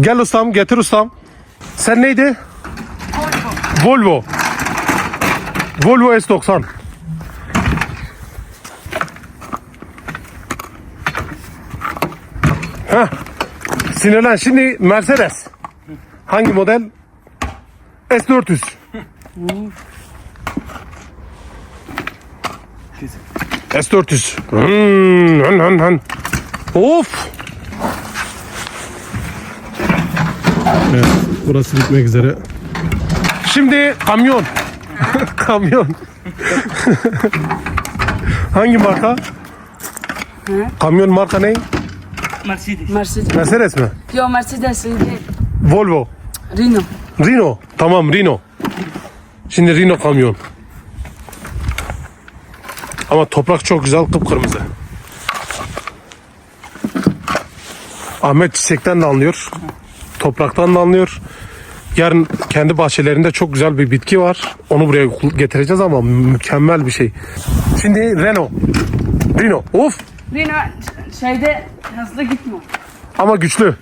Gel ustam getir ustam. Sen neydi? Volvo. Volvo S90. Heh. Sinirlen. Şimdi Mercedes. Hangi model? S400. S400. Hmm, hın, hın, hın. Of. Evet, burası bitmek üzere. Şimdi kamyon. kamyon. Hangi marka? Kamyon marka ne? Mercedes. Mercedes. Mercedes mi? Yo, Mercedes değil. Volvo. Rino. Rino. Tamam Rino. Şimdi Rino kamyon. Ama toprak çok güzel kıpkırmızı. Ahmet çiçekten de anlıyor. Topraktan da anlıyor. Yarın kendi bahçelerinde çok güzel bir bitki var. Onu buraya getireceğiz ama mükemmel bir şey. Şimdi Renault. Rino. Of. Rino şeyde hızlı gitmiyor. Ama güçlü.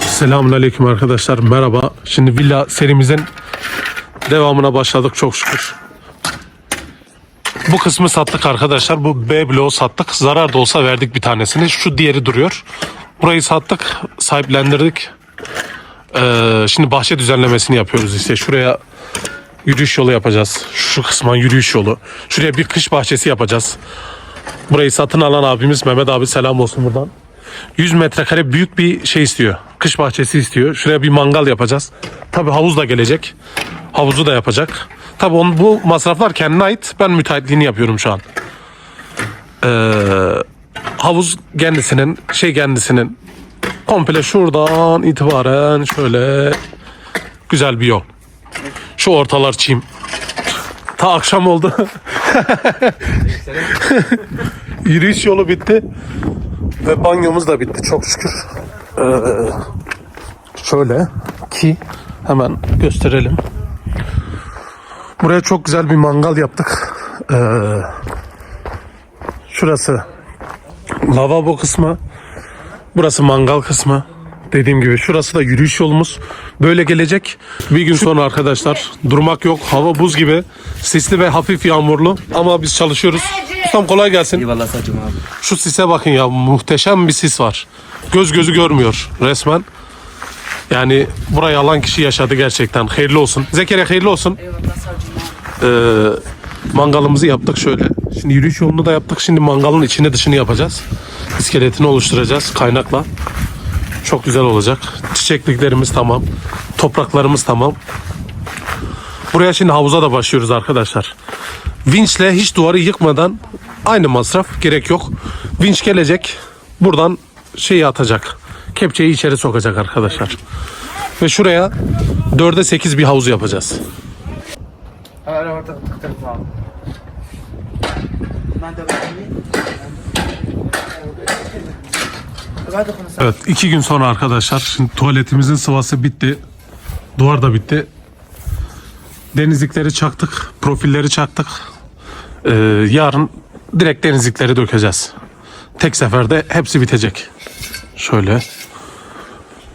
Selamünaleyküm arkadaşlar. Merhaba. Şimdi villa serimizin devamına başladık çok şükür. Bu kısmı sattık arkadaşlar. Bu B bloğu sattık. Zarar da olsa verdik bir tanesini. Şu diğeri duruyor. Burayı sattık. Sahiplendirdik. Ee, şimdi bahçe düzenlemesini yapıyoruz işte. Şuraya yürüyüş yolu yapacağız. Şu kısma yürüyüş yolu. Şuraya bir kış bahçesi yapacağız. Burayı satın alan abimiz Mehmet abi selam olsun buradan. 100 metrekare büyük bir şey istiyor. Kış bahçesi istiyor. Şuraya bir mangal yapacağız. Tabi havuz da gelecek. Havuzu da yapacak. Tabi onun, bu masraflar kendine ait. Ben müteahhitliğini yapıyorum şu an. Ee, havuz kendisinin, şey kendisinin komple şuradan itibaren şöyle güzel bir yol. Şu ortalar çim. Ta akşam oldu. Yürüyüş yolu bitti. Ve banyomuz da bitti çok şükür. Ee, şöyle ki hemen gösterelim. Buraya çok güzel bir mangal yaptık. Ee, şurası lavabo kısmı. Burası mangal kısmı. Dediğim gibi şurası da yürüyüş yolumuz. Böyle gelecek. Bir gün sonra arkadaşlar durmak yok. Hava buz gibi. Sisli ve hafif yağmurlu. Ama biz çalışıyoruz. Ustam kolay gelsin. Eyvallah sacım abi. Şu sise bakın ya muhteşem bir sis var. Göz gözü görmüyor resmen. Yani burayı alan kişi yaşadı gerçekten. Hayırlı olsun. Zekeriya hayırlı olsun. Eyvallah savcım. Ee, mangalımızı yaptık şöyle. Şimdi yürüyüş yolunu da yaptık. Şimdi mangalın içini dışını yapacağız. İskeletini oluşturacağız kaynakla. Çok güzel olacak. Çiçekliklerimiz tamam. Topraklarımız tamam. Buraya şimdi havuza da başlıyoruz arkadaşlar. Vinçle hiç duvarı yıkmadan aynı masraf gerek yok. Vinç gelecek. Buradan şeyi atacak. Kepçeyi içeri sokacak arkadaşlar. Ve şuraya 4'e 8 bir havuz yapacağız. Evet iki gün sonra arkadaşlar şimdi tuvaletimizin sıvası bitti. Duvar da bitti. Denizlikleri çaktık. Profilleri çaktık. Ee, yarın direkt denizlikleri dökeceğiz. Tek seferde hepsi bitecek. Şöyle.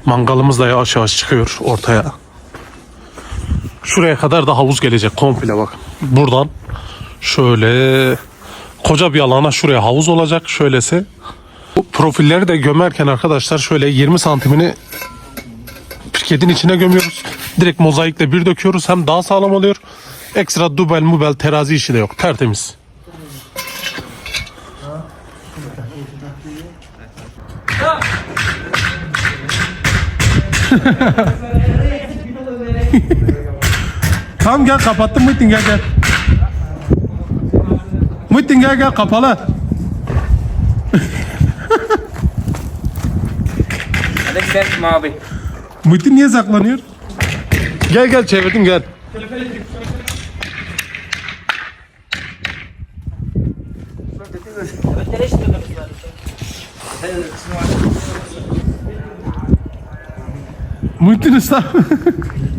Mangalımız da yavaş yavaş çıkıyor ortaya. Şuraya kadar da havuz gelecek komple bakın. Buradan şöyle koca bir alana şuraya havuz olacak şöylesi. Bu profilleri de gömerken arkadaşlar şöyle 20 santimini pirketin içine gömüyoruz. Direkt mozaikle bir döküyoruz. Hem daha sağlam oluyor. Ekstra dubel mubel terazi işi de yok. Tertemiz. Tamam gel kapattım Muhittin gel gel. Muhittin gel gel kapalı. Hadi gidelim abi. Muhittin niye saklanıyor? Gel gel çevirdim gel. Muhittin usta.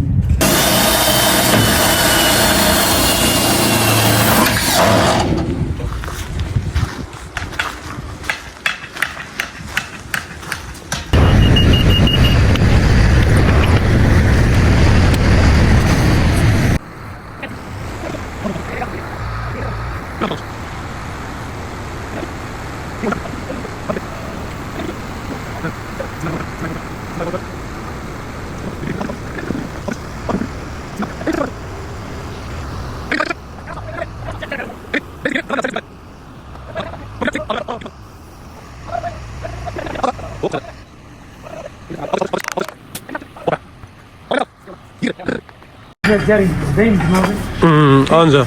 Yer gidiyoruz değil mi abi? Hmm, anca.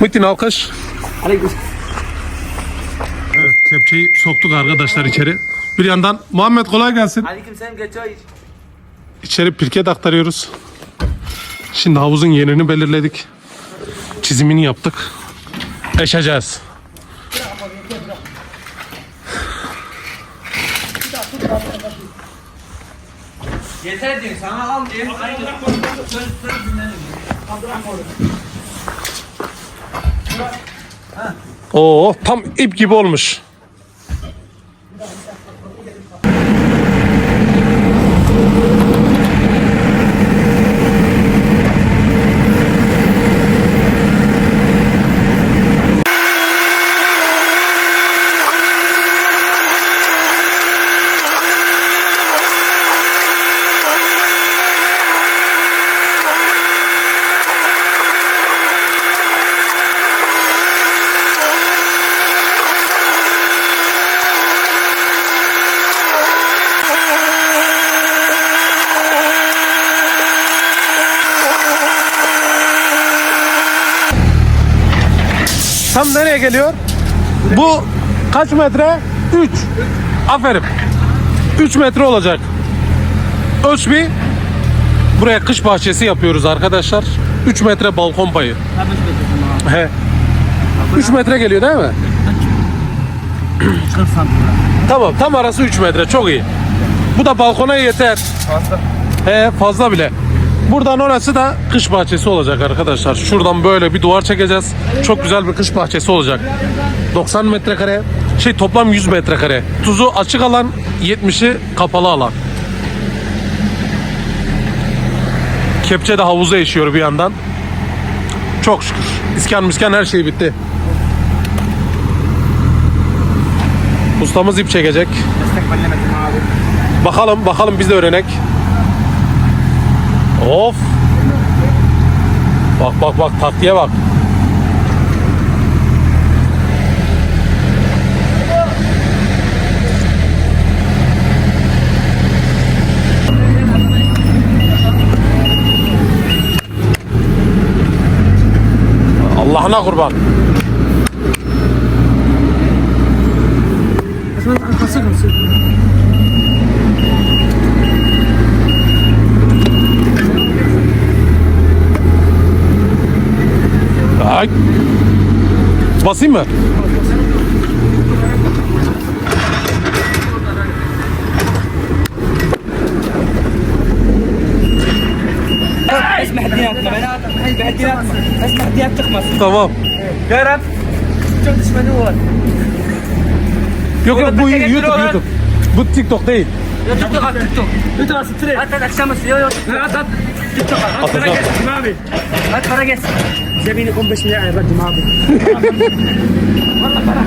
Muhittin alkış. Aleyküm. Evet, kepçeyi soktuk arkadaşlar içeri. Bir yandan Muhammed kolay gelsin. Aleyküm selam geç İçeri pirket aktarıyoruz. Şimdi havuzun yerini belirledik. Çizimini yaptık. Eşeceğiz. Yeter diyor sana al diyor. Oo tam ip gibi olmuş. Geliyor? Bu kaç metre? 3. Aferin. 3 metre olacak. Ölç bir. Buraya kış bahçesi yapıyoruz arkadaşlar. 3 metre balkon payı. He. 3 metre geliyor değil mi? tamam tam arası 3 metre çok iyi. Bu da balkona yeter. Fazla. He fazla bile. Buradan orası da kış bahçesi olacak arkadaşlar. Şuradan böyle bir duvar çekeceğiz. Çok güzel bir kış bahçesi olacak. 90 metrekare, şey toplam 100 metrekare. Tuzu açık alan, 70'i kapalı alan. Kepçe de havuza eşiyor bir yandan. Çok şükür. İskan miskan her şey bitti. Ustamız ip çekecek. Bakalım bakalım biz de öğrenek. Of. Bak bak bak taktiğe bak. Allah'ına kurban. Ay. Basayım mı? اسمع الديات بنات الديات اسمع الديات تخمص Tamam. جرب شوف ايش منور Yok yok bu YouTube YouTube. Bu TikTok değil. تيك توك تيك توك تيك توك ستريت هات هات الشمس يو يو هات هات تيك توك هات Atacağım. فرقس مابي هات زميلي يقوم بشياع يرد معاكم والله فرح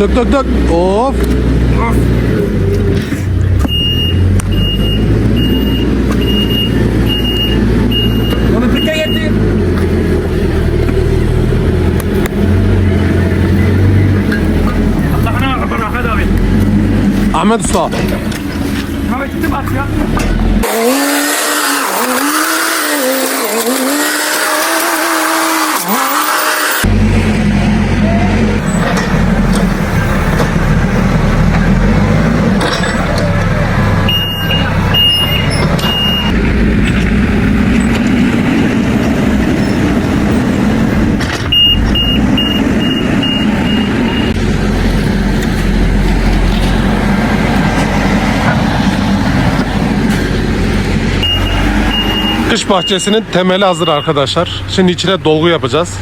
دق دق دق. أوف. أحمد الصالح Bahçesinin temeli hazır arkadaşlar. Şimdi içine dolgu yapacağız.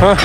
Hah.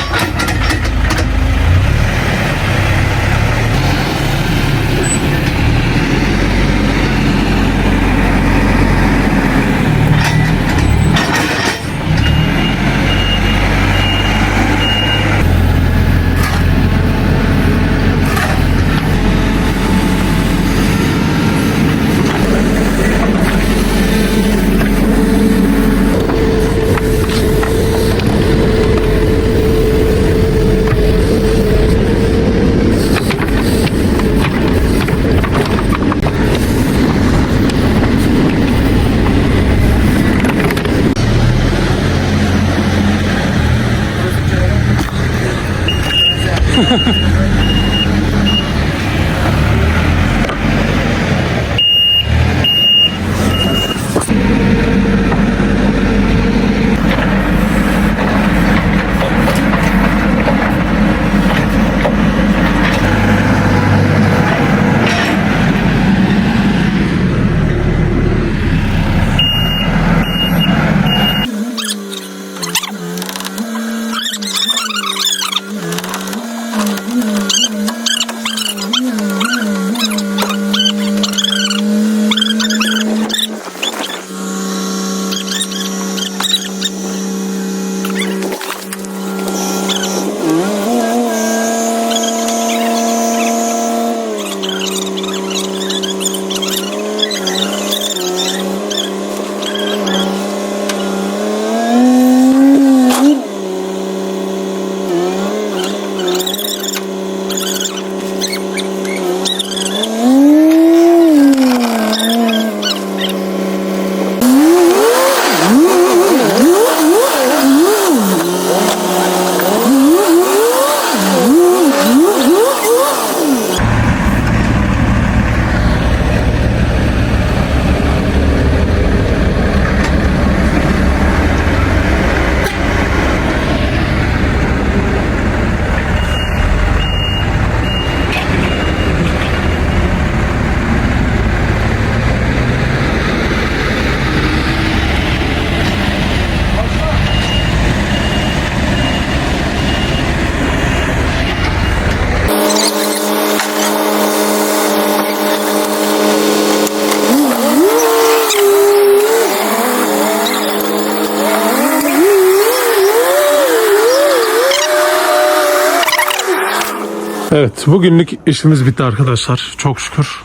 Evet bugünlük işimiz bitti arkadaşlar. Çok şükür.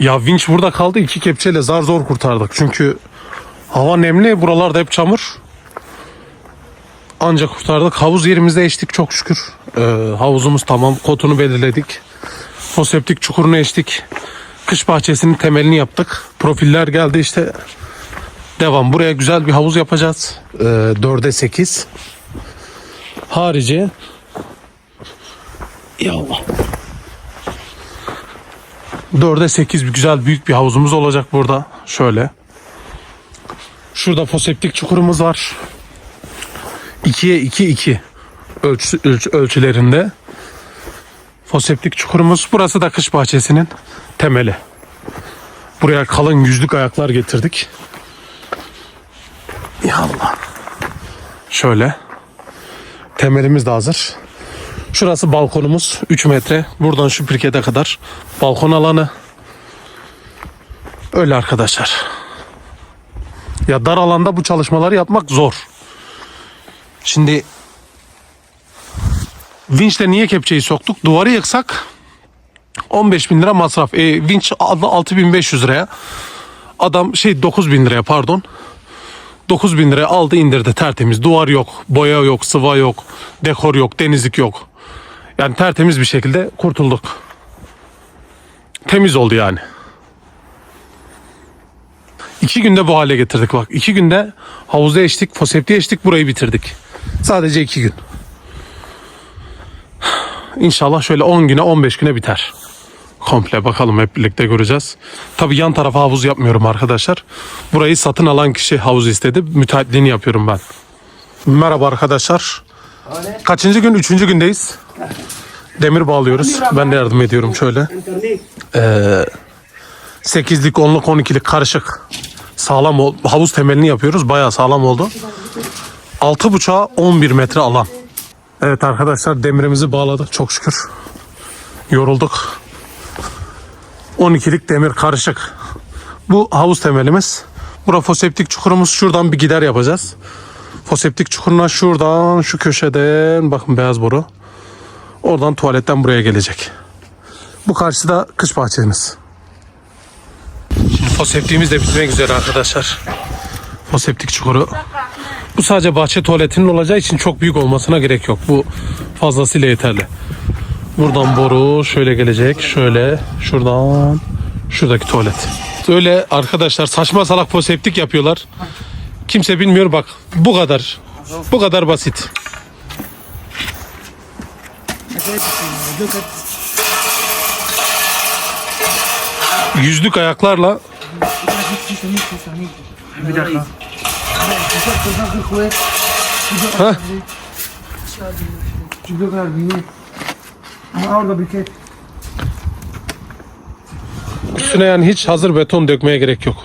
Ya vinç burada kaldı. iki kepçeyle zar zor kurtardık. Çünkü hava nemli. Buralarda hep çamur. Ancak kurtardık. Havuz yerimizde eştik çok şükür. Ee, havuzumuz tamam. Kotunu belirledik. Foseptik çukurunu eştik. Kış bahçesinin temelini yaptık. Profiller geldi işte. Devam. Buraya güzel bir havuz yapacağız. Ee, 4'e 8. Harici. Ya Allah. 4'e 8 bir güzel büyük bir havuzumuz olacak burada. Şöyle. Şurada foseptik çukurumuz var. 2'ye 2 2 ölçü, ölç- ölçülerinde. Foseptik çukurumuz. Burası da kış bahçesinin temeli. Buraya kalın yüzlük ayaklar getirdik. Ya Allah. Şöyle. Temelimiz de hazır. Şurası balkonumuz 3 metre. Buradan şu pirkete kadar balkon alanı. Öyle arkadaşlar. Ya dar alanda bu çalışmaları yapmak zor. Şimdi vinçle niye kepçeyi soktuk? Duvarı yıksak 15 bin lira masraf. E, vinç aldı 6500 liraya. Adam şey 9 bin liraya pardon. 9 bin liraya aldı indirdi tertemiz. Duvar yok, boya yok, sıva yok, dekor yok, denizlik yok. Yani tertemiz bir şekilde kurtulduk. Temiz oldu yani. İki günde bu hale getirdik bak. İki günde havuza eştik, foseptiğe eştik, burayı bitirdik. Sadece iki gün. İnşallah şöyle 10 güne 15 güne biter. Komple bakalım hep birlikte göreceğiz. Tabi yan tarafa havuz yapmıyorum arkadaşlar. Burayı satın alan kişi havuz istedi. Müteahhitliğini yapıyorum ben. Merhaba arkadaşlar. Kaçıncı gün? Üçüncü gündeyiz. Demir bağlıyoruz. Ben de yardım ediyorum şöyle. Ee, 8'lik, 10'luk, 12'lik karışık. Sağlam ol- havuz temelini yapıyoruz. Bayağı sağlam oldu. 6.5'a 11 metre alan. Evet arkadaşlar demirimizi bağladık çok şükür. Yorulduk. 12'lik demir karışık. Bu havuz temelimiz. Bura foseptik çukurumuz. Şuradan bir gider yapacağız. Foseptik çukuruna şuradan şu köşeden bakın beyaz boru. Oradan tuvaletten buraya gelecek. Bu karşıda kış bahçemiz. Şimdi foseptiğimiz de bitmek üzere arkadaşlar. Foseptik çukuru. Bu sadece bahçe tuvaletinin olacağı için çok büyük olmasına gerek yok. Bu fazlasıyla yeterli. Buradan boru şöyle gelecek. Şöyle şuradan şuradaki tuvalet. Öyle arkadaşlar saçma salak foseptik yapıyorlar. Kimse bilmiyor bak bu kadar. Bu kadar basit. Yüzlük ayaklarla Bir dakika. Heh. Çubuk büyük. Ama orada üstüne yani hiç hazır beton dökmeye gerek yok.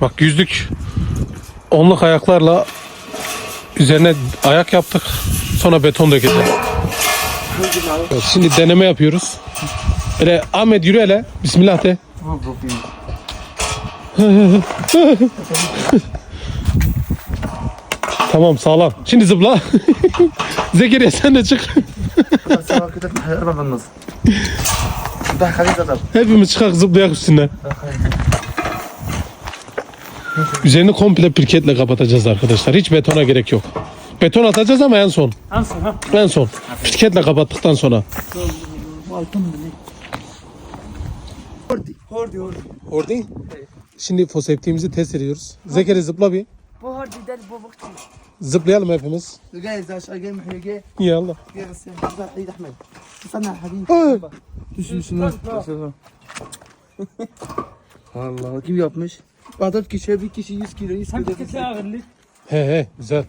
Bak yüzlük onluk ayaklarla üzerine ayak yaptık. Sonra beton dökeceğiz. Evet, şimdi deneme yapıyoruz. Öyle Ahmet yürü hele. Bismillah de. tamam sağlam. Şimdi zıpla. Zekeriya sen de çık. Hepimiz çıkak zıplayak üstünden. Üzerini komple pirketle kapatacağız arkadaşlar. Hiç betona gerek yok. Beton atacağız ama en son. En son ha? En son. Pirketle kapattıktan sonra. Altın mı Hordi. Şimdi foseptiğimizi test ediyoruz. Zekeri zıpla bir. Bu hordi değil. Zıplayalım hepimiz. Gel aşağı gel Allah kim yapmış? Adam kişi bir kişi 100 kilo 100 kilo. He he güzel.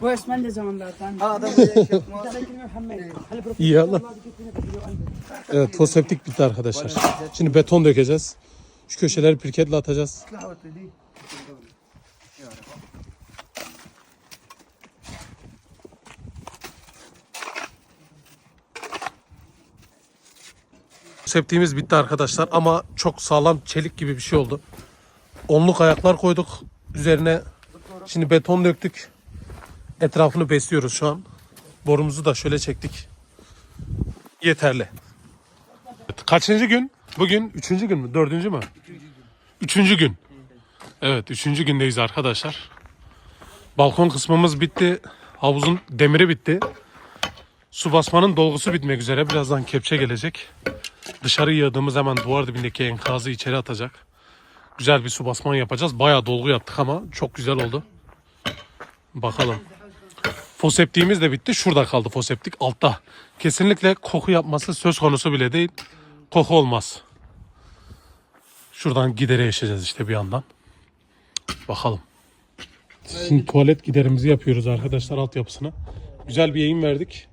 Bu Osmanlı zamanlardan. Ha adam yapmaz. İyi Allah. Evet foseptik bitti arkadaşlar. Şimdi beton dökeceğiz. Şu köşeleri pirketle atacağız. Septiğimiz bitti arkadaşlar ama çok sağlam çelik gibi bir şey oldu. Onluk ayaklar koyduk. Üzerine şimdi beton döktük. Etrafını besliyoruz şu an. Borumuzu da şöyle çektik. yeterli. Kaçıncı gün? Bugün üçüncü gün mü? Dördüncü mü? Üçüncü gün. Evet üçüncü gündeyiz arkadaşlar. Balkon kısmımız bitti. Havuzun demiri bitti. Su basmanın dolgusu bitmek üzere. Birazdan kepçe gelecek. Dışarı yığdığımız hemen duvar dibindeki enkazı içeri atacak. Güzel bir su basman yapacağız. Bayağı dolgu yaptık ama çok güzel oldu. Bakalım. Foseptiğimiz de bitti. Şurada kaldı foseptik altta. Kesinlikle koku yapması söz konusu bile değil. Koku olmaz. Şuradan gidere yaşayacağız işte bir yandan. Bakalım. Şimdi tuvalet giderimizi yapıyoruz arkadaşlar altyapısına. Güzel bir yayın verdik.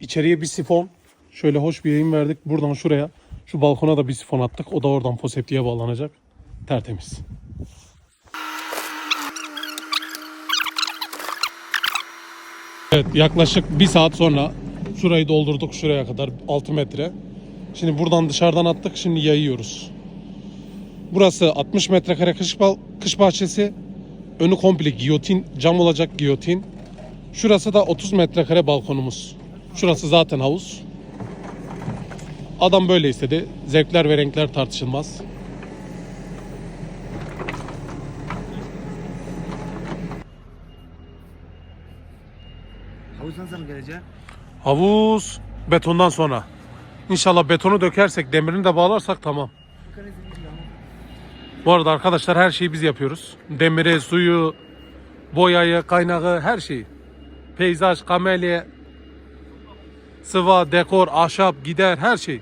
İçeriye bir sifon. Şöyle hoş bir yayın verdik. Buradan şuraya. Şu balkona da bir sifon attık. O da oradan foseptiğe bağlanacak. Tertemiz. Evet yaklaşık bir saat sonra şurayı doldurduk şuraya kadar 6 metre. Şimdi buradan dışarıdan attık şimdi yayıyoruz. Burası 60 metrekare kış, kış bahçesi. Önü komple giyotin, cam olacak giyotin. Şurası da 30 metrekare balkonumuz. Şurası zaten havuz. Adam böyle istedi. Zevkler ve renkler tartışılmaz. Havuzdan sonra geleceğim. Havuz betondan sonra. İnşallah betonu dökersek, demirini de bağlarsak tamam. Bu arada arkadaşlar her şeyi biz yapıyoruz. Demiri, suyu, boyayı, kaynağı, her şeyi. Peyzaj, kamelya, sıva, dekor, ahşap, gider, her şey.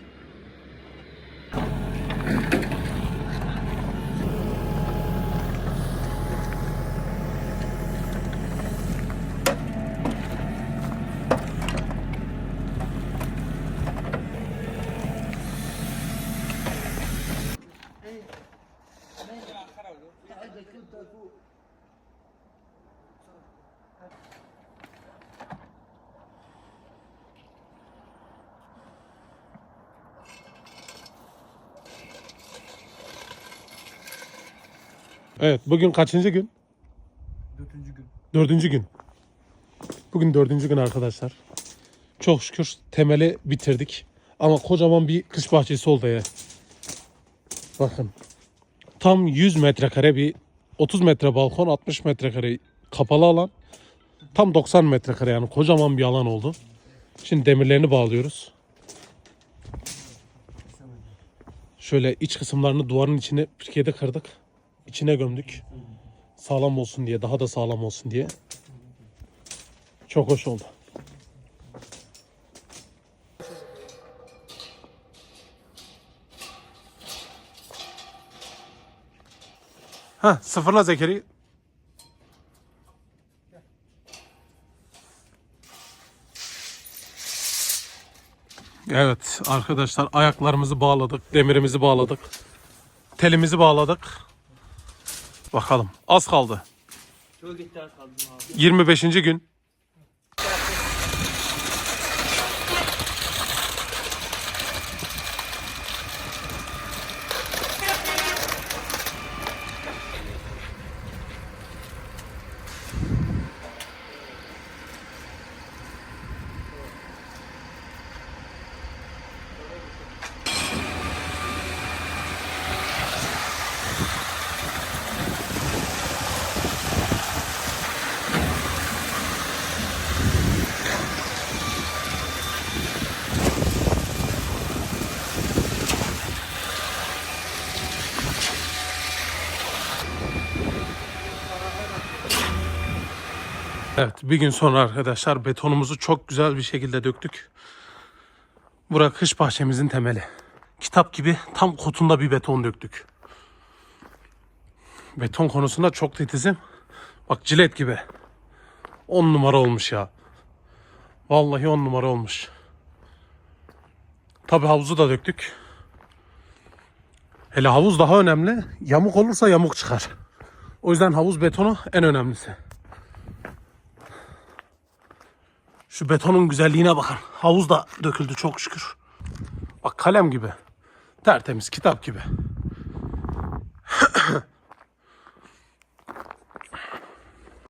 Evet, bugün kaçıncı gün? Dördüncü gün. Dördüncü gün. Bugün dördüncü gün arkadaşlar. Çok şükür temeli bitirdik. Ama kocaman bir kış bahçesi oldu ya. Bakın. Tam 100 metrekare bir 30 metre balkon 60 metrekare kapalı alan. Tam 90 metrekare yani kocaman bir alan oldu. Şimdi demirlerini bağlıyoruz. Şöyle iç kısımlarını duvarın içine pirkede kırdık. İçine gömdük sağlam olsun diye, daha da sağlam olsun diye. Çok hoş oldu. Ha, sıfırla Zekeri. Evet arkadaşlar ayaklarımızı bağladık, demirimizi bağladık, telimizi bağladık. Bakalım az kaldı. Çok iddia kaldım abi. 25. gün. Evet bir gün sonra arkadaşlar betonumuzu çok güzel bir şekilde döktük. Bura kış bahçemizin temeli. Kitap gibi tam kotunda bir beton döktük. Beton konusunda çok titizim. Bak cilet gibi. 10 numara olmuş ya. Vallahi 10 numara olmuş. Tabi havuzu da döktük. Hele havuz daha önemli. Yamuk olursa yamuk çıkar. O yüzden havuz betonu en önemlisi. Şu betonun güzelliğine bakın. Havuz da döküldü çok şükür. Bak kalem gibi. Tertemiz kitap gibi.